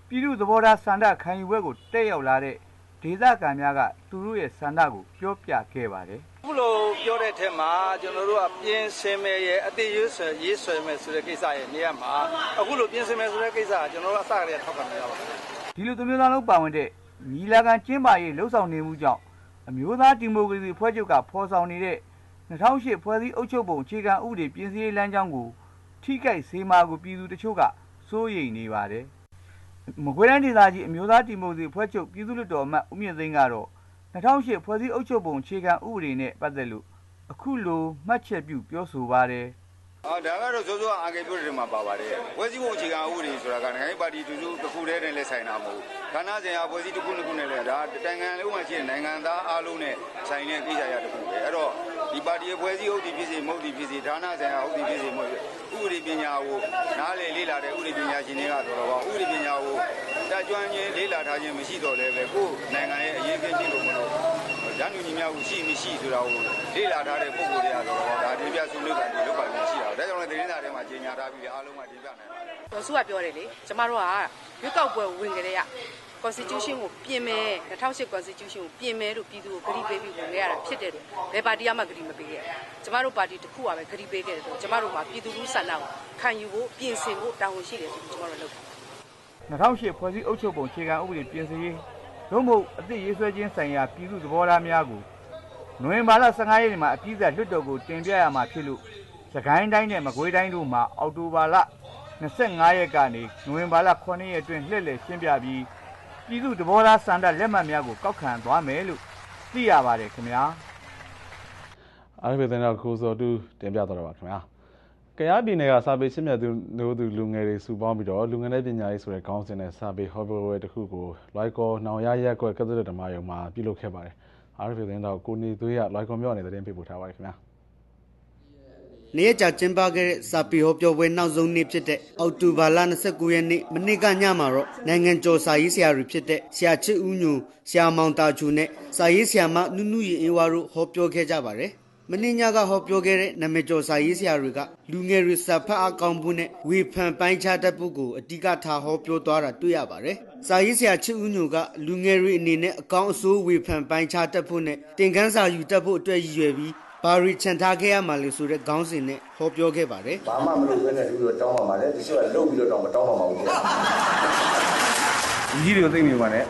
ပြည်သူသဘောထားစန္ဒခံယူပွဲကိုတက်ရောက်လာတဲ့ ဒေသခံများက သူတို့ရဲ့စန္ဒကို ပြောပြခဲ့ပါတယ် အခုလိုပြောတဲ့အထက်မှာ ကျွန်တော်တို့က ပြင်ဆင်မယ်ရဲ့အသေးရွေးဆွဲရေးဆွဲမယ်ဆိုတဲ့ကိစ္စရဲ့နေရာမှာ အခုလို ပြင်ဆင်မယ်ဆိုတဲ့ကိစ္စက ကျွန်တော်တို့ အစကတည်းက ထောက်ခံနေရပါတယ်ဒီလိုသမီးသားလုံးပါဝင်တဲ့ ညီလာခံကျင်းပရေးလှုပ်ဆောင်နေမှုကြောင့် အမျိုးသားဒီမိုကရေစီဖွဲ့ချုပ်က ဖော်ဆောင်နေတဲ့2008ဖွဲ့စည်းအုပ်ချုပ်ပုံ အခြေခံဥပဒေ ပြင်ဆင်ရေးလမ်းကြောင်းကို ထိခိုက်စေမှာကို ပြည်သူတချို့က စိုးရိမ်နေပါတယ် မကွေးတိုင်းဒေသကြီးအမျိုးသားဒီမိုကရေစီဖွဲ့ချုပ်ပြည်သူ့လွှတ်တော်အမတ်ဦးမြင့်သိန်းကတော့2008ဖွဲ့စည်းအုပ်ချုပ်ပုံအခြေခံဥပဒေနဲ့ပတ်သက်လို့အခုလိုမှတ်ချက်ပြုပြောဆိုပါတယ် အော်ဒါကတော့စိုးစိုးအာကေပြောတယ်မှာပါပါတယ်။ဖွဲ့စည်းပုံအခြေခံဥပဒေဆိုတာကနိုင်ငံရေးပါတီတူတူတစ်ခုတည်းနဲ့လည်းဆိုင်တာမဟုတ်ဘူး။ဌာနဆိုင်ရာဖွဲ့စည်းတစ်ခုတစ်ခုနဲ့လည်းဒါနိုင်ငံလုံးမှာရှိတဲ့နိုင်ငံသားအားလုံးနဲ့ဆိုင်တဲ့ကိစ္စရတစ်ခုပဲ။အဲ့တော့ဒီပါတီရဲ့ဖွဲ့စည်းဟုတ်ဒီဖြစ်စေမဟုတ်ဒီဖြစ်စေဌာနဆိုင်ရာဟုတ်ဒီဖြစ်စေမဟုတ်ဥပဒေပညာကိုနားလည်လေ့လာတဲ့ဥပဒေပညာရှင်တွေကဆိုတော့ဥပဒေပညာကိုတက်ကြွခြင်းလေ့လာထားခြင်းမရှိတော့လည်းပဲကိုယ်နိုင်ငံရဲ့အရေးကိစ္စလို့မလို့ ဓာတ်ညူညီများကိုရှိမရှိဆိုတာကိုလေ့လာထားတဲ့ပုံကိုယ်တွေကဆိုတော့ဒါတင်ပြဆွေးနွေးတာဒီလောက်ပါလို့ရှိတာ။ဒါကြောင့်လည်းသတင်းစာထဲမှာကြေညာထားပြီးအားလုံးကတင်ပြနိုင်ပါတယ်တော်စုကပြောတယ်လေကျမတို့ကရွေးကောက်ပွဲဝင်ကြတဲ့က constitution ကိုပြင်မယ်2008 constitution ကိုပြင်မယ်လို့ပြည်သူကိုဂရီပေးပြီးဝင်ခဲ့ရတာဖြစ်တယ်လို့ဘယ်ပါတီကမှဂရီမပေးခဲ့ကျမတို့ပါတီတစ်ခုကပဲဂရီပေးခဲ့တယ်ဆိုကျမတို့မှာပြည်သူလူဆန္ဒကိုခံယူဖို့ပြင်ဆင်ဖို့တာဝန်ရှိတယ်ဆိုပြီးကျမတို့လုပ်တယ်2008ဖွဲ့စည်းအုပ်ချုပ်ပုံအခြေခံဥပဒေပြင်ဆင်ရေး သို့မဟုတ်အသစ်ရေးဆွဲခြင်းဆိုင်ရာပြည်သူသဘောထားများကိုနိုဝင်ဘာလ15ရက်နေ့မှာအပြည့်အစုံလွှတ်တော်ကိုတင်ပြရမှာဖြစ်လို့စကိုင်းတိုင်းနဲ့မကွေးတိုင်းတို့မှာအောက်တိုဘာလ25ရက်ကနေနိုဝင်ဘာလ9ရက်အတွင်းလှည့်လည်ရှင်းပြပြီးပြည်သူသဘောထားစန္ဒလက်မှတ်များကိုကောက်ခံသွားမယ်လို့သိရပါတယ်ခင်ဗျာအားဖြင့်တော့ကိုစောတူတင်ပြတော့ပါခင်ဗျာ။ ကရားပြည်နယ်ကစာပေရှင်းမြတ်သူတို့သူလူငယ်တွေစုပေါင်းပြီးတော့လူငယ်တဲ့ပညာရေးဆိုတဲ့ခေါင်းစဉ်နဲ့စာပေဟောပြောပွဲတစ်ခုကိုလိုက်ကောနောင်ရရက်ကွက်ကသရဓမ္မယုံမှာပြုလုပ်ခဲ့ပါတယ်။အားဖြင့်တော့ကိုနေသွေးရလိုက်ကောမြို့နေတဲ့တင်ပြပို့ထားပါတယ်ခင်ဗျာ။နေ့ရက်ကြာကျင်းပခဲ့တဲ့စာပေဟောပြောပွဲနောက်ဆုံးနေ့ဖြစ်တဲ့အောက်တိုဘာလ29ရက်နေ့မနေ့ကညမှာတော့နိုင်ငံကျော်စာရေးဆရာတွေဖြစ်တဲ့ဆရာချစ်ဦးညိုဆရာမောင်တာချူနဲ့စာရေးဆရာမနုနုရီအင်းဝါတို့ဟောပြောခဲ့ကြပါတယ်။ မင်းညကဟောပြောခဲ့တဲ့နာမည်ကျော်စာရေးဆရာတွေကလူငယ်တွေစာဖတ်အကောင်းဖို့နဲ့ဝေဖန်ပိုင်းခြားတတ်ဖို့ကိုအဓိကထားဟောပြောသွားတာတွေ့ရပါတယ်။စာရေးဆရာချစ်ဦးညိုကလူငယ်တွေအနေနဲ့အကောင်းအဆိုးဝေဖန်ပိုင်းခြားတတ်ဖို့နဲ့သင်ခန်းစာယူတတ်ဖို့အတွက်ရည်ရွယ်ပြီးဘာရီချန်ထားခဲ့ရမှာလေဆိုတဲ့ခေါင်းစဉ်နဲ့ဟောပြောခဲ့ပါတယ်ဘာမှမလုပ်ဘဲနဲ့ဒီလိုတောင်းပါမှာလေတချို့ကလုပ်ပြီးတော့တောင်းမတောင်းပါမှာဘူးဗျာဒီကြီးတွေကိုသိနေပါနဲ့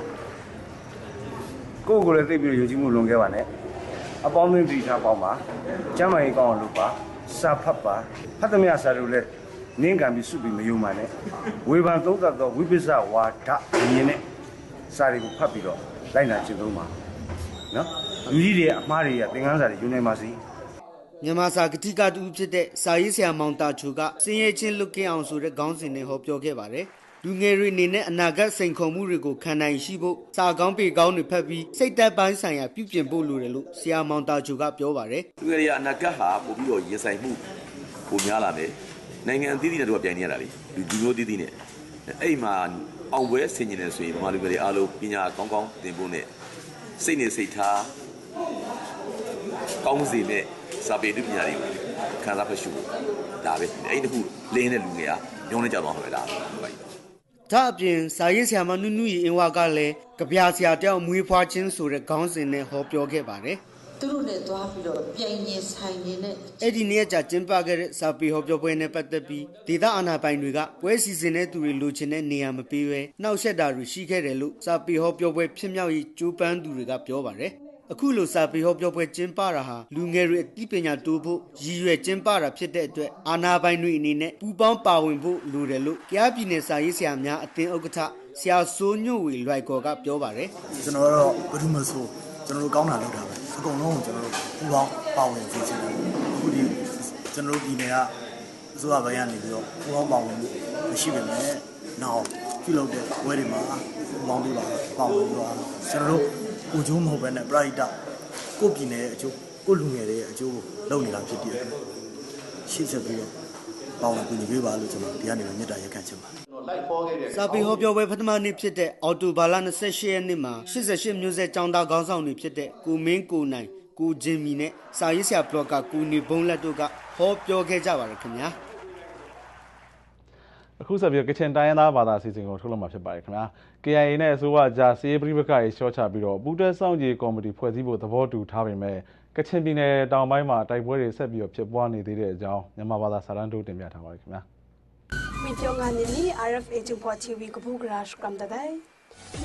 ကိုယ့်ကိုယ်လည်းသိပြီးတော့ယုံကြည်မှုလွန်ခဲ့ပါနဲ့ အပေါင်းအသင်းတည်ထားပေါင်းပါကျမ်းမာရေးကောင်းအောင်လုပ်ပါစာဖတ်ပါဖတ်သမျှစာတွေလည်းနင်းကံပြီးစုပြီးမယုံပါနဲ့ဝေဖန်သုံးသပ်သောဝိပဿနာဝါဒမြင်နဲ့စာတွေကိုဖတ်ပြီးတော့လိုက်နာကျင့်သုံးပါနော်လူကြီးတွေအမှားတွေကသင်ခန်းစာတွေယူနိုင်ပါစေမြန်မာစာကတိကတူဖြစ်တဲ့စာရေးဆရာမောင်တာချူကစင်ရဲချင်းလွတ်ကင်းအောင်ဆိုတဲ့ခေါင်းစဉ်နဲ့ဟောပြောခဲ့ပါတယ် လူငယ်တွေအနေနဲ့အနာဂတ်စိန်ခေါ်မှုတွေကိုခံနိုင်ရှိဖို့စာကောင်းပေကောင်းတွေဖတ်ပြီးစိတ်သက်ပိုင်းဆိုင်ရာပြုပြင်ဖို့လိုတယ်လို့ဆရာမောင်တာချူကပြောပါတယ်သူတွေကအနာဂတ်ဟာပို့ပြီးတော့ရင်ဆိုင်မှုပိုများလာမယ်နိုင်ငံအသီးသီးနဲ့တို့ကပြိုင်နေရတာလေလူလူမျိုးအသီးသီးနဲ့အဲ့မှာအောင်ပွဲဆင်ကျင်နေဆိုရင်ဗမာလူတွေအားလုံးပညာကောင်းကောင်းသင်ဖို့နဲ့စိတ်နဲ့စိတ်ထားကောင်းစေနဲ့စာပေပညာတွေကိုခံစားဖတ်ရှုဖို့ဒါပဲအဲ့ဒီတစ်ခုလင်းတဲ့လူငယ်ကညောင်းနေကြသွားမှာပဲလားဟုတ်ပါပြီ ဒါအပြင်စာရေးဆရာမနုနုရီအင်ဝါကလည်းကြပြဆရာတယောက်မွေးဖွားခြင်းဆိုတဲ့ခေါင်းစဉ်နဲ့ဟောပြောခဲ့ပါတယ်သူတို့နဲ့သွားပြီးတော့ပြိုင်ရင်ဆိုင်နေတဲ့အဲ့ဒီနေ့ကကျင်းပခဲ့တဲ့စာပေဟောပြောပွဲနဲ့ပတ်သက်ပြီးဒေသအာဏာပိုင်တွေကပွဲစီစဉ်တဲ့သူတွေလိုချင်တဲ့နေရာမပေးဘဲနှောက်ယှက်တာတွေရှိခဲ့တယ်လို့စာပေဟောပြောပွဲဖြစ်မြောက်ရေးကြိုးပမ်းသူတွေကပြောပါတယ် အခုလိုစာပေဟောပြောပွဲကျင်းပတာဟာလူငယ်တွေအသိပညာတိုးဖို့ရည်ရွယ်ကျင်းပတာဖြစ်တဲ့အတွက်အာဏာပိုင်တွေအနေနဲ့ပူးပေါင်းပါဝင်ဖို့လိုတယ်လို့ကြားပြည်နယ်စာရေးဆရာများအသင်းဥက္ကဋ္ဌဆရာစိုးညွန့်ဝေလွိုက်ကော်ကပြောပါတယ်ကျွန်တော်တို့ဘယ်သူမှဆိုကျွန်တော်တို့ကောင်းတာလုပ်တာပဲအကုန်လုံးကိုကျွန်တော်တို့ပူပေါင်းပါဝင်စေချင်တယ်အခုဒီကျွန်တော်တို့ပြည်နယ်ကအစိုးရဘက်ကနေပြီးတော့ပူပေါင်းပါဝင်မှုမရှိပေမဲ့နောက်ပြုလုပ်တဲ့ဝဲတွေမှာပူပေါင်းပြီးပါပါဝင်ပြီးတော့ကျွန်တော်တို့ ကိုကျိုးမဟုတ်ဘဲနဲ့ပရိဒကိုပြည်နယ်ရဲ့အကျိုးကိုလူငယ်တွေရဲ့အကျိုးကိုလုပ်နေတာဖြစ်တဲ့အတွက်ရှေ့ဆက်ပြီးတော့ပါဝင်ကူညီပေးပါလို့ကျွန်တော်ဒီကနေမေတ္တာရက်ခံချင်ပါတယ်စာပေဟောပြောပွဲပထမနေ့ဖြစ်တဲ့အော်တိုဘာလ28ရက်နေ့မှာ88မျိုးဆက်ចောင်းသားခေါင်းဆောင်တွေဖြစ်တဲ့ကိုမင်းကိုနိုင်ကိုဂျင်မီနဲ့စာရေးဆရာဘလော့ကကိုနေဘုံလက်တို့ကဟောပြောခဲ့ကြပါတယ်ခင်ဗျာ အခုဆက်ပြီးကချင်တိုင်းရင်းသားဘာသာအစီအစဉ်ကိုထုတ်လုပ်မှာဖြစ်ပါတယ်ခင်ဗျာ KIA နဲ့အစိုးရကြားစီးရေးပရိပက္ခရေးရှော့ချပြီးတော့ပူးတွဲဆောင်ကြီးကော်မတီဖွဲ့စည်းဖို့သဘောတူထားပေမဲ့ကချင်ပြည်နယ်တောင်ပိုင်းမှာတိုက်ပွဲတွေဆက်ပြီးတော့ဖြစ်ပွားနေသေးတဲ့အကြောင်းမြန်မာဘာသာစာတမ်းတို့တင်ပြထားပါတယ်ခင်ဗျာ Mityongani RFA Jumpo TV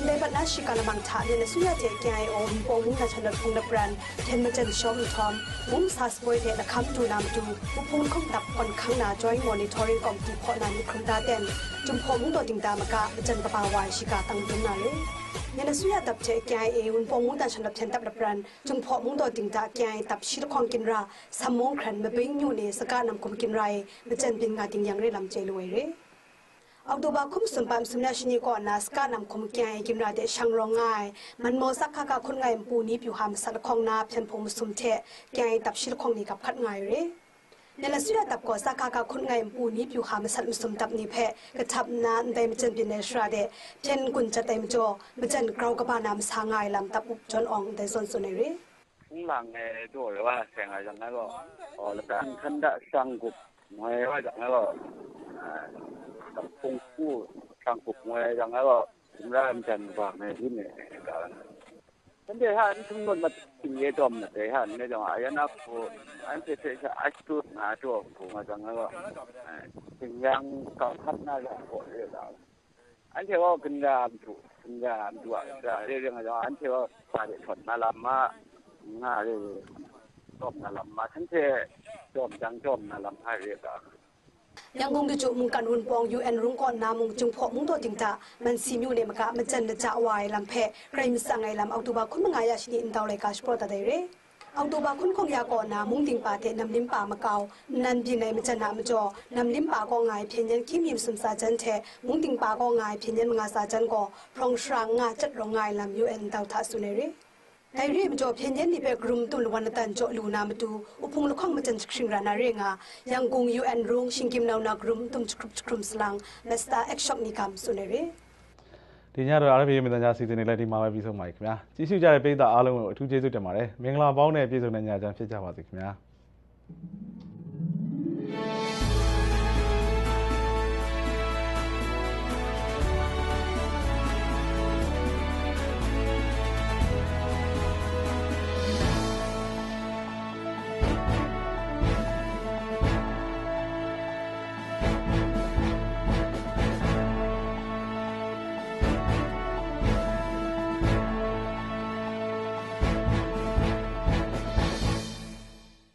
ในบรรดาชิการบังทะเนี่นสุยาเจียกายโอมโปมุงนาชนพงดับรันเทนมาจันชอมทอมมุมซาสบวยเดนะคำดูนามจูมุพูนคงดับก่อนข้างนาจอยมอนิทอริงกองตีพอนานิครุมาเดนจุมพอมุงตัวติงตามกะจันปะปาวายชิกาตังตุนนาเลยยันสุยาตับเจกายเอวุนโปมุงตาชนดับเชนตับดับรันจุมพอมุงตัวติงตากายตับชิดคองกินราสมมงครันมาเบงอยู่ในสกานำกุมกินไรมาจันเป็นงาติงยังเร่ลำใจรวยเร่ ออกตัวบาคุมสุนปามสุนนาชนีก่อนนาสกานำคมแกงกิมราเดช่างรองง่ายมันโมสักขากาคนไงปูนี้ผิวหามสัตว์ของนาเพียนพมสุมเทแกงตับชิลของนี้กับคัดง่ายเร่ในละสุดตับก่อสักขากาคนไงปูนี้ผิวหามสัตว์สุมตับนี้เพะกระทับนานได้มจันเป็นในชราเดเพียนกุญจะเต็มจอมจันเกราวกบานามสางายลำตับอุบจนอ่องได้ส่วนสุนเร่ cũng là nghề tuổi và thành là rằng nó có là cả thân đã sang cục ngoài và rằng nó có tập công phu sang cục ngoài rằng nó có chúng กับคงคู่ทางปลุกมวยอย่างนั้นก็ถึงได้เมันจันฝากในที่นี่กันฉันเดี๋ยวท่านทั้งหมดมาถึงเยดอมนะเดี๋ยวท่านในจังหวะยันนับผมอันเป็นเสียอาชีพหาตัวผมมาจังแล้วก็ถึงยังกองทัพน่าจะโหดเรื่องราวอันเทว่ากินยามถูกกินยามตัวจะเรื่องอะไรอันเทว่าปลาเด็ดมาลำมาหน้าเรื่องจอมนาลำมาฉันเชื่อจอมจังจอมนาลำให้เรียกอะ มุงกันหุ่นปองยูเอ็นรุงก่อนนามุงจุงพอมุงตัวติงตามันซีมิวเนี่ยมกะมันจันจะวายลำเพะใครมิสังไงลำเอาตัวบาคุณมงายาชินีอินเตาเลยกาสปรตาเดเรเอาตัวบาคุณคงยาก่อนนามุงติงปาเทนำลิมปามะเกานันบีในมันจันนามจอนำลิมปาก็งายเพียงยันคิมิมสุมซาจันเทมุงติงปาก็งายเพียงยันมงาซาจันก็พรองชรางงาจัดรองงายลำยูเอ็นเตาทัสุเนเร တိုင်ရီမကြောဖျန်ညန်နိပဲဂရုမ်တုလဝနတန်ကြောလူနာမတူဥဖုံလခေါင်မချန်ခရင်ရနာရေငါယန်ကုံ UN ရုံရှင်ကိမနောနာဂရုမ်တုံချခရုချခရုမ်စလန်နစတာအက်ရှော့နိကမ်ဆုနေရေဒီညတော့ RFA မြန်တန်ကြားစီစဉ်နေလိုက်ဒီမှာပဲပြီးဆုံးပါပြီခင်ဗျာကြည့်ရှုကြတဲ့ပရိသတ်အားလုံးကိုအထူးကျေးဇူးတင်ပါတယ်မင်္ဂလာပေါင်းနဲ့ပြည့်စုံတဲ့ညချမ်းဖြစ်ကြပါစေခင်ဗျာ